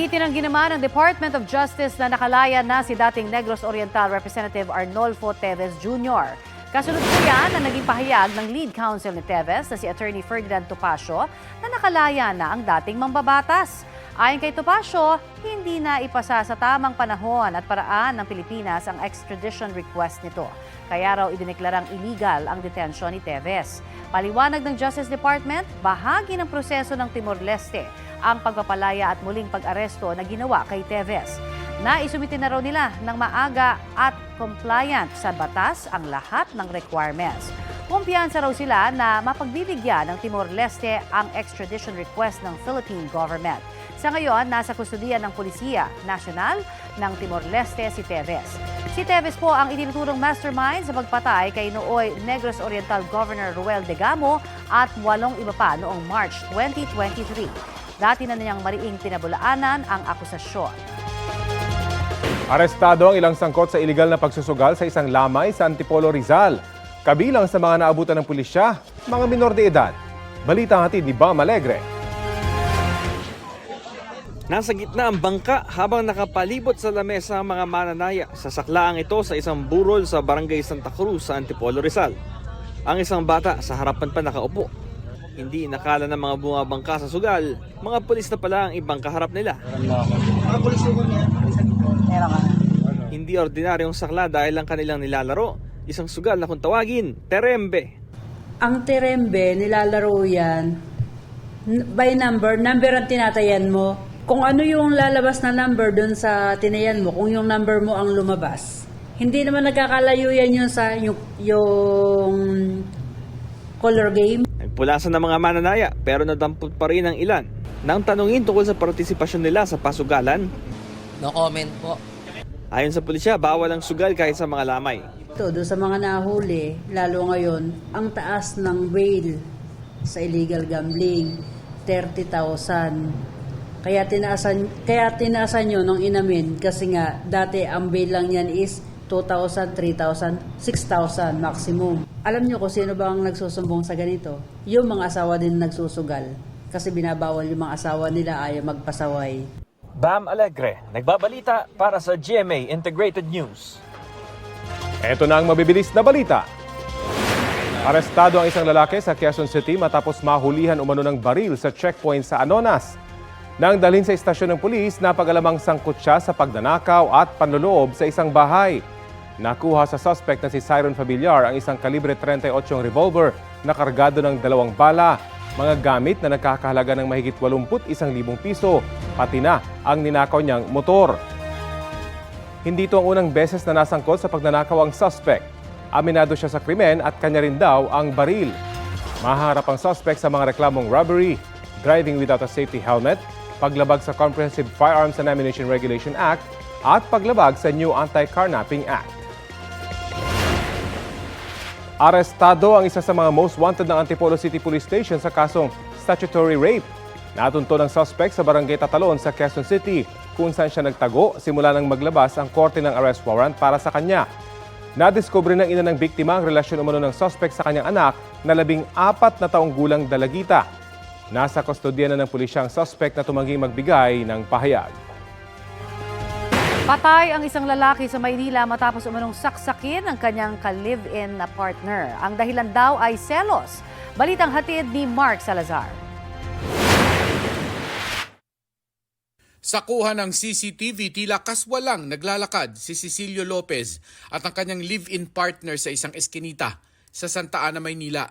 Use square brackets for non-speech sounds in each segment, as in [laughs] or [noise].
Itinanggi naman ng Department of Justice na nakalaya na si dating Negros Oriental Representative Arnolfo Teves Jr. Kasunod po yan na naging pahayag ng lead counsel ni Teves na si Attorney Ferdinand Topacio na nakalaya na ang dating mambabatas. Ayon kay Topacio, hindi na ipasa sa tamang panahon at paraan ng Pilipinas ang extradition request nito. Kaya raw idineklarang illegal ang detention ni Teves. Paliwanag ng Justice Department, bahagi ng proseso ng Timor-Leste ang pagpapalaya at muling pag-aresto na ginawa kay Teves. Naisumite na raw nila ng maaga at compliant sa batas ang lahat ng requirements. Kumpiyansa raw sila na mapagbibigyan ng Timor-Leste ang extradition request ng Philippine government. Sa ngayon, nasa kustudiya ng Polisiya National ng Timor-Leste si Teves. Si Teves po ang itinuturong mastermind sa pagpatay kay nooy Negros Oriental Governor Ruel Degamo at walong iba pa noong March 2023. Dati na niyang mariing pinabulaanan ang akusasyon. Arestado ang ilang sangkot sa iligal na pagsusugal sa isang lamay sa Antipolo Rizal. Kabilang sa mga naabutan ng pulisya, mga minor de edad. Balita hatid ni Bam Alegre. Nasa gitna ang bangka habang nakapalibot sa lamesa ang mga mananaya. Sa saklaang ito sa isang burol sa barangay Santa Cruz sa Antipolo Rizal. Ang isang bata sa harapan pa nakaupo. Hindi nakala ng mga bumabangka sa sugal, mga pulis na pala ang ibang kaharap nila. Hindi ordinaryong sakla dahil ang kanilang nilalaro, isang sugal na kung tawagin, terembe. Ang terembe, nilalaro yan by number. Number ang tinatayan mo. Kung ano yung lalabas na number dun sa tinayan mo, kung yung number mo ang lumabas. Hindi naman nagkakalayo yan yun sa yung, yung color game. Nagpulasan ng mga mananaya pero nadampot pa rin ang ilan. Nang tanungin tungkol sa partisipasyon nila sa pasugalan, No comment po. ayon sa pulisya, bawal ang sugal kahit sa mga lamay. Ito, doon sa mga nahuli, lalo ngayon, ang taas ng bail sa illegal gambling, 30,000. Kaya tinaasan, kaya tinaasan nyo nung inamin kasi nga dati ang bail lang yan is 2,000, 3,000, 6,000 maximum. Alam nyo kung sino ba ang nagsusumbong sa ganito? Yung mga asawa din nagsusugal. Kasi binabawal yung mga asawa nila ayaw magpasaway. Bam Alegre, nagbabalita para sa GMA Integrated News. Ito na ang mabibilis na balita. Arestado ang isang lalaki sa Quezon City matapos mahulihan umano ng baril sa checkpoint sa Anonas. Nang dalhin sa istasyon ng pulis, napagalamang sangkot siya sa pagnanakaw at panloloob sa isang bahay. Nakuha sa suspect na si Siron Familiar ang isang kalibre 38 revolver na kargado ng dalawang bala, mga gamit na nagkakahalaga ng mahigit 81,000 piso, pati na ang ninakaw niyang motor. Hindi ito ang unang beses na nasangkot sa pagnanakaw ang suspect. Aminado siya sa krimen at kanya rin daw ang baril. Maharap ang suspect sa mga reklamong robbery, driving without a safety helmet, paglabag sa Comprehensive Firearms and Ammunition Regulation Act, at paglabag sa New Anti-Carnapping Act. Arestado ang isa sa mga most wanted ng Antipolo City Police Station sa kasong statutory rape. Natunto ng suspect sa barangay Tatalon sa Quezon City kung saan siya nagtago simula nang maglabas ang korte ng arrest warrant para sa kanya. Nadiskubre ng ina ng biktima ang relasyon umano ng suspect sa kanyang anak na labing apat na taong gulang dalagita. Nasa kustodya na ng pulisya ang suspect na tumangging magbigay ng pahayag. Patay ang isang lalaki sa Maynila matapos umanong saksakin ang kanyang ka-live-in na partner. Ang dahilan daw ay selos. Balitang hatid ni Mark Salazar. Sa kuha ng CCTV, tila kaswalang naglalakad si Cecilio Lopez at ang kanyang live-in partner sa isang eskinita sa Santa Ana, Maynila.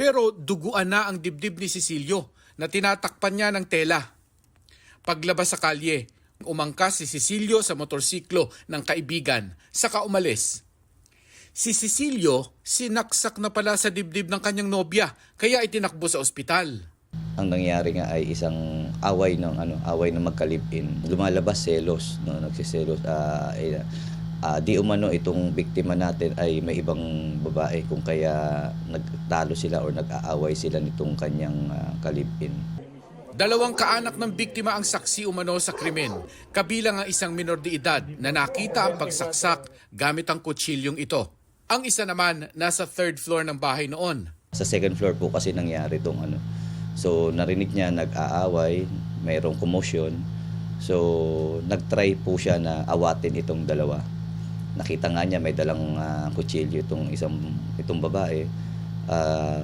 Pero duguan na ang dibdib ni Cecilio na tinatakpan niya ng tela. Paglabas sa kalye, umangkas si Cecilio sa motorsiklo ng kaibigan, saka umalis. Si Cecilio, sinaksak na pala sa dibdib ng kanyang nobya, kaya itinakbo sa ospital. Ang nangyari nga ay isang away ng ano, away ng magkalibin. Lumalabas selos, no, nagsiselos. ah eh, ah, di umano itong biktima natin ay may ibang babae kung kaya nagtalo sila or nag-aaway sila nitong kanyang ah, kalibin. Dalawang kaanak ng biktima ang saksi umano sa krimen. Kabilang ang isang minor de edad na nakita ang pagsaksak gamit ang kutsilyong ito. Ang isa naman nasa third floor ng bahay noon. Sa second floor po kasi nangyari itong ano. So narinig niya nag-aaway, mayroong commotion. So, nagtry po siya na awatin itong dalawa. Nakita nga niya may dalang ah, kutsilyo itong isang itong babae. Ah,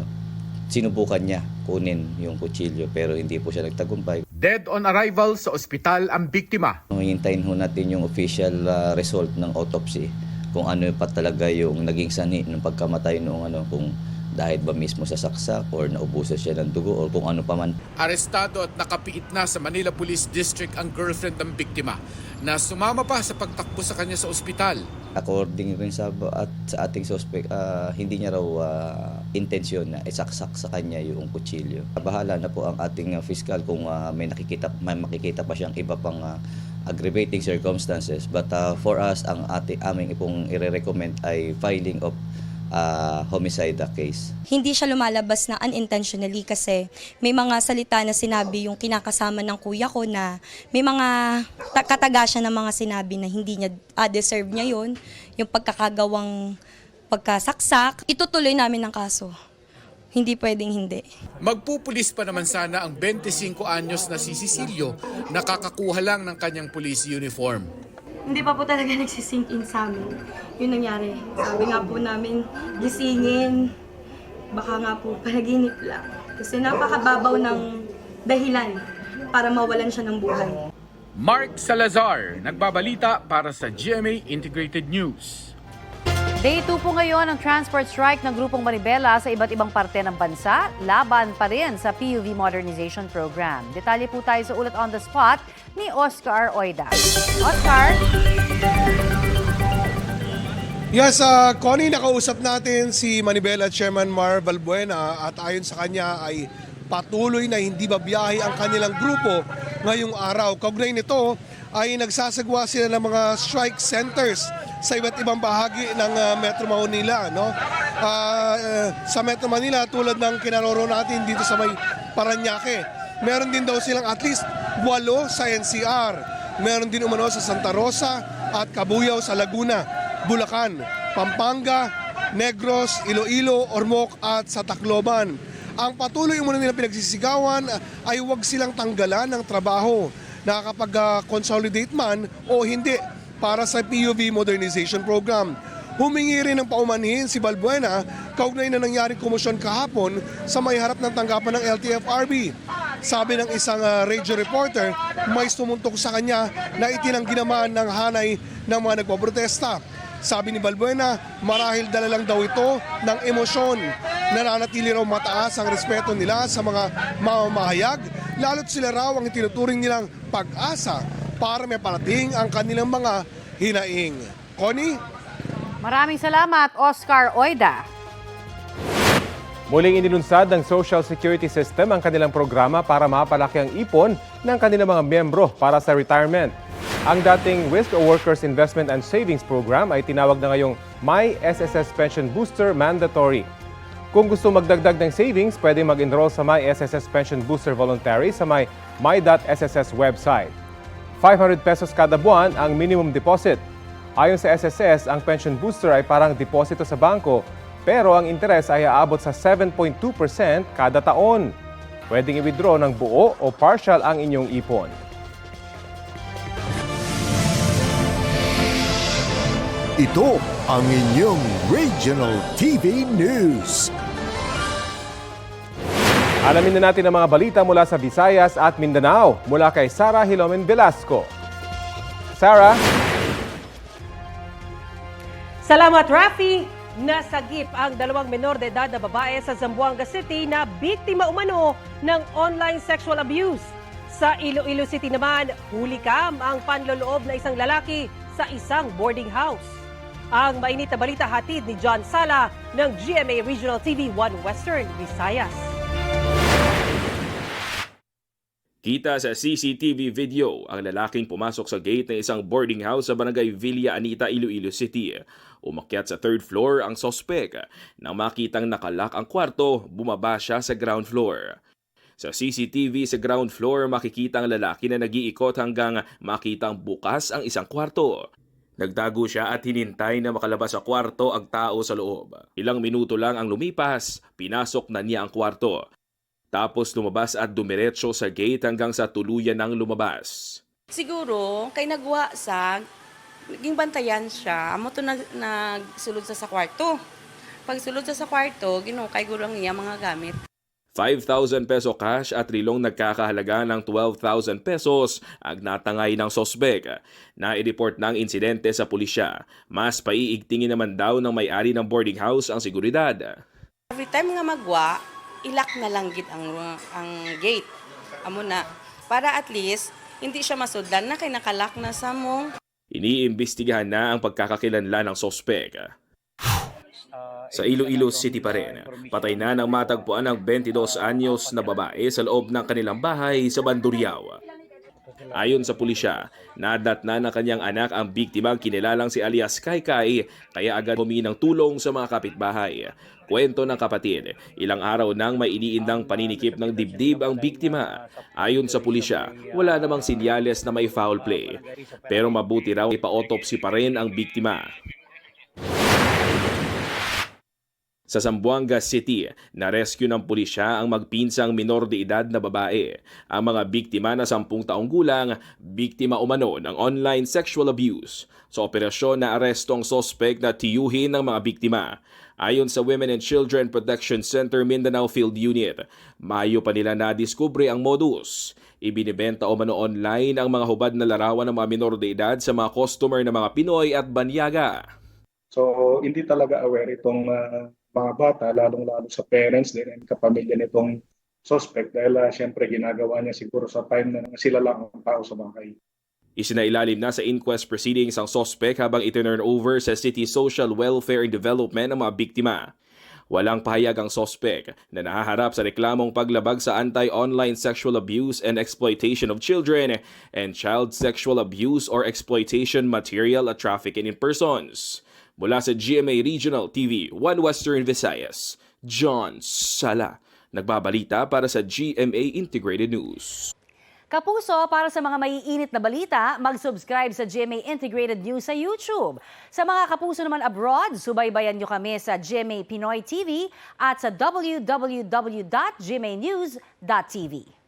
sinubukan niya kunin yung kutsilyo pero hindi po siya nagtagumpay. Dead on arrival sa ospital ang biktima. Hintayin ho natin yung official ah, result ng autopsy kung ano pa talaga yung naging sani ng pagkamatay noong ano kung dahil ba mismo sa saksak or naubusan siya ng dugo or kung ano pa man. Arestado at nakapiit na sa Manila Police District ang girlfriend ng biktima na sumama pa sa pagtakbo sa kanya sa ospital. According rin sa at sa ating suspect, ah, hindi niya raw ah, intensyon na isaksak sa kanya yung kutsilyo. Bahala na po ang ating ah, fiscal kung ah, may nakikita may makikita pa siyang iba pang ah, aggravating circumstances. But ah, for us, ang ating aming ipong ire-recommend ay filing of ah, homicide case. hindi siya lumalabas na unintentionally kasi may mga salita na sinabi yung kinakasama ng kuya ko na may mga ta- kataga siya ng mga sinabi na hindi niya ah, deserve niya yon yung pagkakagawang pagkasaksak. Itutuloy namin ang kaso. Hindi pwedeng hindi. Magpupulis pa naman sana ang 25 anyos na si Cecilio nakakakuha lang ng kanyang police uniform. Hindi pa po talaga [laughs] nagsisink in sa amin. Yun nangyari. Sabi nga po namin, gisingin. Baka nga po panaginip lang. Kasi napakababaw ng dahilan para mawalan siya ng buhay. Mark Salazar, nagbabalita para sa GMA Integrated News. Day 2 po ngayon ang transport strike ng grupong Manibela sa iba't ibang parte ng bansa. Laban pa rin sa PUV Modernization Program. Detalye po tayo sa ulat on the spot ni Oscar Oida. Oscar? Yes, uh, Connie, nakausap natin si Manibela Chairman Mar Balbuena at ayon sa kanya ay patuloy na hindi babiyahe ang kanilang grupo ngayong araw. Kaugnay nito ay nagsasagwa sila ng mga strike centers sa iba't ibang bahagi ng uh, Metro Manila. No? Ah, uh, sa Metro Manila, tulad ng kinaroro natin dito sa may Paranaque, meron din daw silang at least walo sa NCR. Meron din umano sa Santa Rosa at Cabuyao sa Laguna. Bulacan, Pampanga, Negros, Iloilo, Ormoc at sa Tacloban. Ang patuloy muna nilang pinagsisigawan ay huwag silang tanggalan ng trabaho na kapag ah, man o hindi para sa PUV Modernization Program. Humingi rin ng paumanhin si Balbuena kaugnay na nangyaring kumusyon kahapon sa may harap ng tanggapan ng LTFRB. Sabi ng isang ah, radio reporter, may sumuntok sa kanya na itinanggi naman ng hanay ng mga nagpoprotesta. Sabi ni Balbuena, marahil dala lang daw ito ng emosyon. Nananatili raw mataas ang respeto nila sa mga mamamahayag, lalo't sila raw ang itinuturing nilang pag-asa para may parating ang kanilang mga hinaing. Connie? Maraming salamat, Oscar Oida. Muling inilunsad ng Social Security System ang kanilang programa para mapalaki ang ipon ng kanilang mga miyembro para sa retirement. Ang dating WISC o Workers Investment and Savings Program ay tinawag na ngayong My SSS Pension Booster Mandatory. Kung gusto magdagdag ng savings, pwede mag-enroll sa My SSS Pension Booster Voluntary sa my my.sss website. 500 pesos kada buwan ang minimum deposit. Ayon sa SSS, ang pension booster ay parang deposito sa bangko, pero ang interes ay aabot sa 7.2% kada taon. Pwedeng i-withdraw ng buo o partial ang inyong ipon. Ito ang inyong Regional TV News. Alamin na natin ang mga balita mula sa Visayas at Mindanao mula kay Sara Hilomen Velasco. Sarah? Salamat, Rafi! Nasagip ang dalawang menor de edad na babae sa Zamboanga City na biktima umano ng online sexual abuse. Sa Iloilo City naman, huli kam ang panloloob na isang lalaki sa isang boarding house. Ang mainit na balita hatid ni John Sala ng GMA Regional TV 1 Western Visayas. Kita sa CCTV video ang lalaking pumasok sa gate ng isang boarding house sa barangay Villa Anita, Iloilo City. Umakyat sa third floor ang sospek. Nang makitang nakalak ang kwarto, bumaba siya sa ground floor. Sa CCTV sa ground floor, makikita ang lalaki na nag-iikot hanggang makitang bukas ang isang kwarto. Nagtago siya at hinintay na makalabas sa kwarto ang tao sa loob. Ilang minuto lang ang lumipas, pinasok na niya ang kwarto. Tapos lumabas at dumiretso sa gate hanggang sa tuluyan ng lumabas. Siguro, kay nagwa sa, naging bantayan siya, amo to nag, nagsulod sa sa kwarto. Pag sulod sa sa kwarto, ginukay gurang niya mga gamit. 5,000 peso cash at rilong nagkakahalaga ng 12,000 pesos ang natangay ng sospek. Na-report ng insidente sa pulisya. Mas paiigtingin naman daw ng may-ari ng boarding house ang seguridad. Every time nga magwa, ilak na lang gid ang, ang gate. Amo na. Para at least, hindi siya masudlan na kay nakalak na sa mong Iniimbestigahan na ang pagkakakilanlan ng sospek. Sa Iloilo City pa rin, patay na nang matagpuan ng 22 anyos na babae sa loob ng kanilang bahay sa Banduriao. Ayon sa pulisya, nadat na ng kanyang anak ang biktimang kinilalang si alias Kaikai kaya agad humingi ng tulong sa mga kapitbahay. Kwento ng kapatid, ilang araw nang may iniindang paninikip ng dibdib ang biktima. Ayon sa pulisya, wala namang sinyales na may foul play. Pero mabuti raw ipa-autopsy pa rin ang biktima. Sa Zamboanga City, na-rescue ng pulisya ang magpinsang minor de edad na babae. Ang mga biktima na 10 taong gulang, biktima umano ng online sexual abuse. Sa operasyon na aresto ang sospek na tiyuhin ng mga biktima. Ayon sa Women and Children Protection Center Mindanao Field Unit, Mayo pa nila nadiskubre ang modus. Ibinibenta o mano online ang mga hubad na larawan ng mga minor de edad sa mga customer ng mga Pinoy at Banyaga. So, hindi talaga aware itong ah, mga bata, lalong-lalo sa parents din and kapamilya nitong suspect dahil uh, syempre ginagawa niya siguro sa time na sila lang ang tao sa bahay. Isinailalim na sa inquest proceedings ang sospek habang itinurn over sa City Social Welfare and Development ang mga biktima. Walang pahayag ang sospek na nahaharap sa reklamong paglabag sa anti-online sexual abuse and exploitation of children and child sexual abuse or exploitation material at trafficking in persons. Mula sa GMA Regional TV, One Western Visayas, John Sala. Nagbabalita para sa GMA Integrated News. Kapuso, para sa mga maiinit na balita, mag-subscribe sa GMA Integrated News sa YouTube. Sa mga kapuso naman abroad, subaybayan nyo kami sa GMA Pinoy TV at sa www.gmanews.tv.